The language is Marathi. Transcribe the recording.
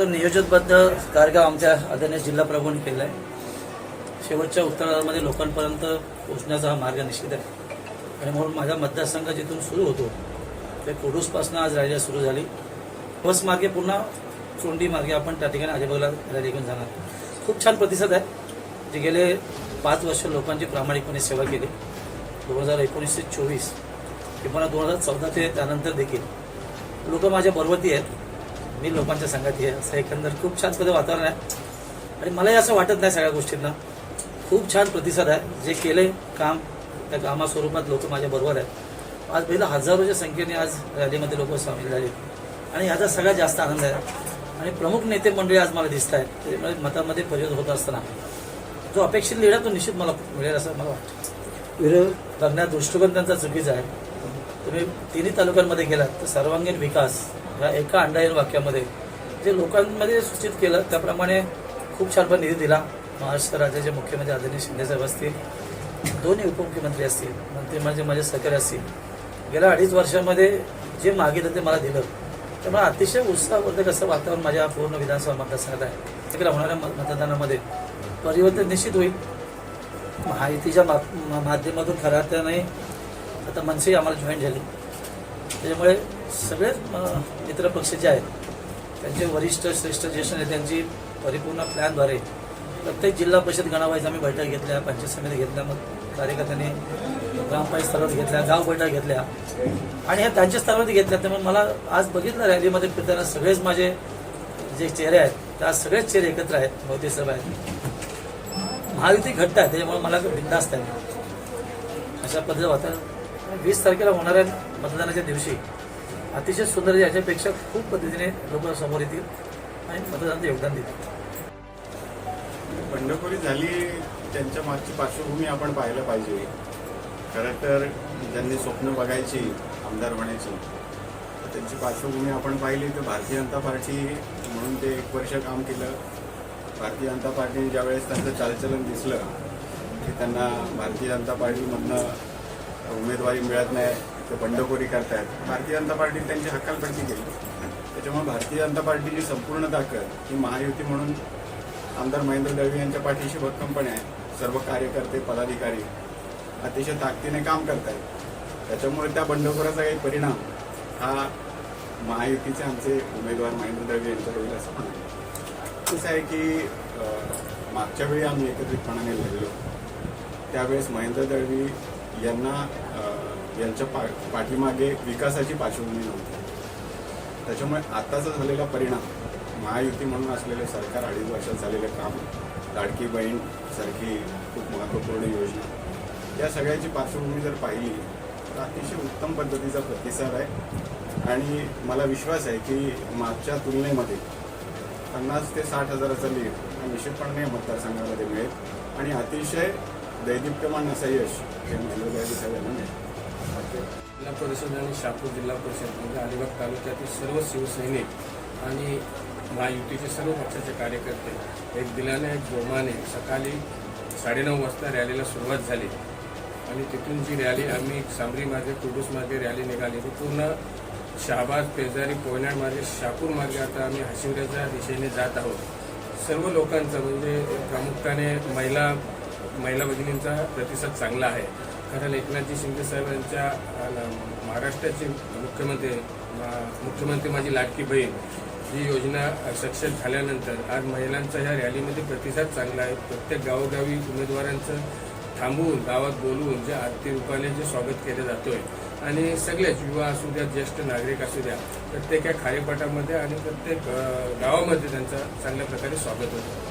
नियोजनबद्ध कार्यक्रम आमच्या आदरणीय जिल्हा प्रभूंनी केला आहे शेवटच्या उत्तरामध्ये लोकांपर्यंत पोहोचण्याचा हा मार्ग निश्चित आहे. आणि म्हणून माझा मतदारसंघ जिथून सुरू होतो ते कोडूसपासून आज रॅली सुरू झाली. बस मार्गे पुन्हा चोंडी मार्गे आपण त्या ठिकाणी अलिबागला रॅली घेऊन जाणार. खूप छान प्रतिसाद आहे जे गेले पाच वर्ष लोकांची प्रामाणिकपणे सेवा केली. दोन हजार एकोणीस ते चोवीस किंवा दोन हजार चौदा ते त्यानंतर देखील. लोक माझ्या बरोबरती आहेत. मी लोकांच्या संगती आहे असं एकंदर खूप छान पद्धत वातावरण आहे. आणि मलाही असं वाटत नाही सगळ्या गोष्टींना. खूप छान प्रतिसाद आहे. जे केले काम त्या कामास्वरूपात लोक माझ्या बरोबर आहेत. आज पहिलं हजारोच्या संख्येने आज रॅलीमध्ये लोक सामील झाले. आणि ह्याचा सगळ्यात जास्त आनंद आहे. आणि प्रमुख नेते मंडळी आज मला दिसत आहेत. त्यामुळे मतामध्ये परिवर्तन होत असताना. जो अपेक्षित लिडा तो निश्चित मला मिळेल असं मला वाटतं. विरोध बघण्यात दृष्टिकोन त्यांचा चुकीचा आहे. तुम्ही तिन्ही तालुक्यांमध्ये गेलात तर सर्वांगीण विकास या एका अंडाईन वाक्यामध्ये जे लोकांमध्ये सूचित केलं त्याप्रमाणे खूप छान पण निधी दिला. महाराष्ट्र राज्याचे मुख्यमंत्री आदरणीय शिंदेसाहेब असतील दोन्ही उपमुख्यमंत्री असतील मंत्री म्हणजे माझे सहकारी असतील. गेल्या अडीच वर्षामध्ये जे मागितलं ते मला दिलं. त्यामुळे अतिशय उत्साहवर्धक असं वातावरण माझ्या पूर्ण विधानसभा मतदारसंघात आहे. तिकडे होणाऱ्या मतदानामध्ये परिवर्तन निश्चित होईल. माहितीच्या मा माध्यमातून खऱ्या अर्थाने आता मनसेही आम्हाला जॉईन झाली. त्याच्यामुळे सगळेच मित्र मित्रपक्ष जे आहेत त्यांचे वरिष्ठ श्रेष्ठ ज्येष्ठ नेत्यांची परिपूर्ण प्लॅनद्वारे प्रत्येक जिल्हा परिषद गणावाईज आम्ही बैठक घेतल्या पंचायत समिती घेतल्या मग कार्यकर्त्यांनी ग्रामपंचायत स्तरावर घेतल्या गाव बैठक घेतल्या. आणि ह्या त्यांच्या स्तरावर घेतल्या त्यामुळे मला आज बघितलं रॅलीमध्ये फिरताना सगळेच माझे जे चेहरे आहेत त्या सगळेच चेहरे एकत्र आहेत मोदी साहेब आहेत. महायुती घट्ट आहे त्याच्यामुळे मला बिंदास्त आहे. अशा पद्धतीचं वातावरण. वीस तारखेला होणाऱ्या मतदानाच्या दिवशी अतिशय सुंदर याच्यापेक्षा खूप पद्धतीने लोक समोर येतील आणि मतदानाचं योगदान देतील. बंडखोरी झाली त्यांच्या मागची पार्श्वभूमी आपण पाहायला पाहिजे. खरं तर ज्यांनी स्वप्न बघायची आमदार होण्याची त्यांची पार्श्वभूमी आपण पाहिली. तर भारतीय जनता पार्टी म्हणून ते एक वर्ष काम केलं. भारतीय जनता पार्टीने ज्यावेळेस त्यांचं चालचलन दिसलं की त्यांना भारतीय जनता पार्टीमधनं उमेदवारी मिळत नाही. ते बंडखोरी करतायत. भारतीय जनता पार्टीने त्यांची हकालपट्टी केली. त्याच्यामुळे भारतीय जनता पार्टीची संपूर्ण ताकद ही महायुती म्हणून आमदार महेंद्र दळवी यांच्या पाठीशी भक्कमपणे आहे. सर्व कार्यकर्ते पदाधिकारी अतिशय ताकदीने काम करत आहेत त्याच्यामुळे त्या बंडखोराचा काही परिणाम हा महायुतीचे आमचे उमेदवार महेंद्र दळवी यांच्यावर होईल असं म्हणाले कसं आहे की मागच्या वेळी आम्ही एकत्रितपणाने लढलो. त्यावेळेस महेंद्र दळवी यांना यांच्या पा पाठीमागे विकासाची पार्श्वभूमी नव्हती. त्याच्यामुळे आताचा झालेला परिणाम महायुती म्हणून असलेले सरकार अडीच वर्षात झालेले काम लाडकी बहीण सारखी खूप महत्त्वपूर्ण योजना या सगळ्याची पार्श्वभूमी जर पाहिली तर अतिशय उत्तम पद्धतीचा प्रतिसाद आहे. आणि मला विश्वास आहे की मागच्या तुलनेमध्ये पन्नास ते साठ हजाराचा लीड हा निश्चितपणे मतदारसंघामध्ये मिळेल. आणि अतिशय दैदिप्यमान असं यश हे महेंद्र साहेब यांना मिळेल. जिल्हा परिषद आणि शहापूर जिल्हा परिषद म्हणजे अलिबाग तालुक्यातील सर्व शिवसैनिक आणि महायुतीचे सर्व पक्षाचे कार्यकर्ते एक दिलाने एक जोमाने सकाळी साडेनऊ वाजता रॅलीला सुरुवात झाली. आणि तिथून जी रॅली आम्ही सांबरी मार्गे कुडूस मार्गे रॅली निघाली. ती पूर्ण शहाबाद पेजारी कोयनाड मार्गे शापूर मार्गे आता आम्ही हशिवऱ्याच्या दिशेने जात आहोत. सर्व लोकांचा म्हणजे प्रामुख्याने महिला महिला भगिनींचा प्रतिसाद चांगला आहे. कारण एकनाथजी शिंदे साहेबांच्या महाराष्ट्राचे मुख्यमंत्री मा- मुख्यमंत्री माझी लाडकी बहीण ही योजना सक्षम झाल्यानंतर आज महिलांचा ह्या रॅलीमध्ये प्रतिसाद चांगला आहे. प्रत्येक गावोगावी उमेदवारांचं थांबवून गावात बोलवून जे आरती रूपाने जे स्वागत केलं जातोय. आणि सगळेच युवा असू द्या ज्येष्ठ नागरिक असू द्या प्रत्येक या खारेपाटामध्ये आणि प्रत्येक गावामध्ये त्यांचं चांगल्या प्रकारे स्वागत होतं.